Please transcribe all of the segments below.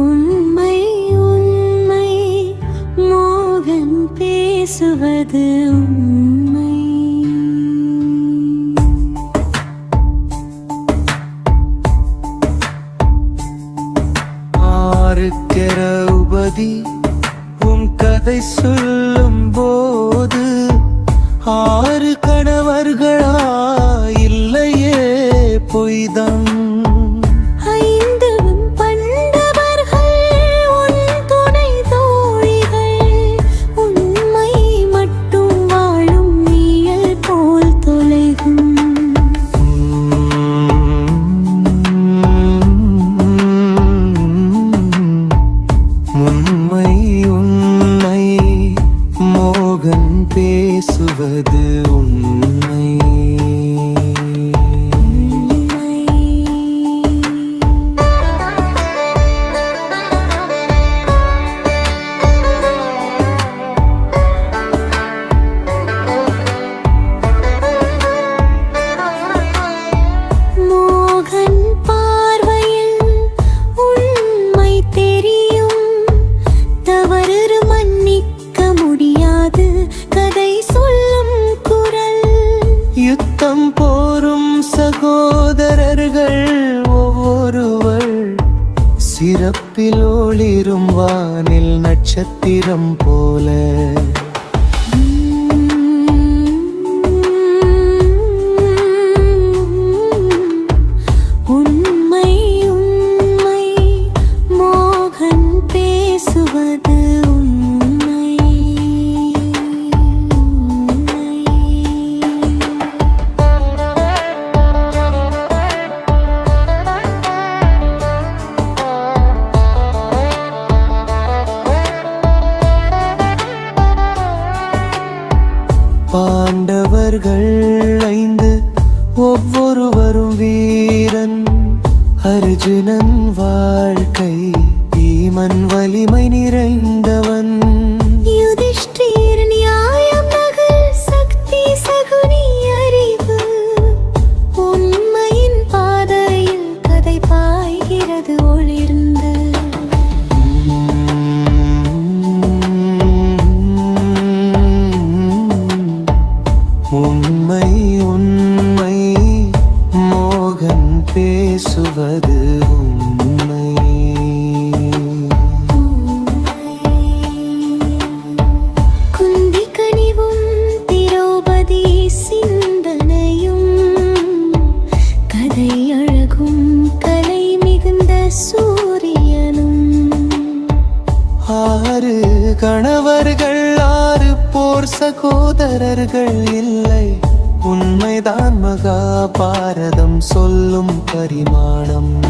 உண்மை உண்மை மோகன் பேசுவது உண்மை ஆறு திரௌபதி கதை சொல்லும் போது ஆறு கணவர்களா? இல்லையே பொய்தான். உண்மை. சிறப்பில் ஒளிரும் வானில் நட்சத்திரம் போல. உண்மை உண்மை மோகன் பேசுவது பாண்டவர்கள் ஐந்து ஒவ்வொருவரும் வீரன். அர்ஜுனன் வாழ்க்கை பீமன் வலிமை நிறைந்தவன். பேசுவது உண்மை. குந்தி கனிவும் திரௌபதி சிந்தனையும் கதை அழகும் கலை மிகுந்த சூரியனும். ஆறு கணவர்கள் ஆறு போர் சகோதரர்கள் இல்லை. உண்மைதான் மகாபாரதம் சொல்லும் பரிமாணம்.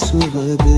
பேசுவது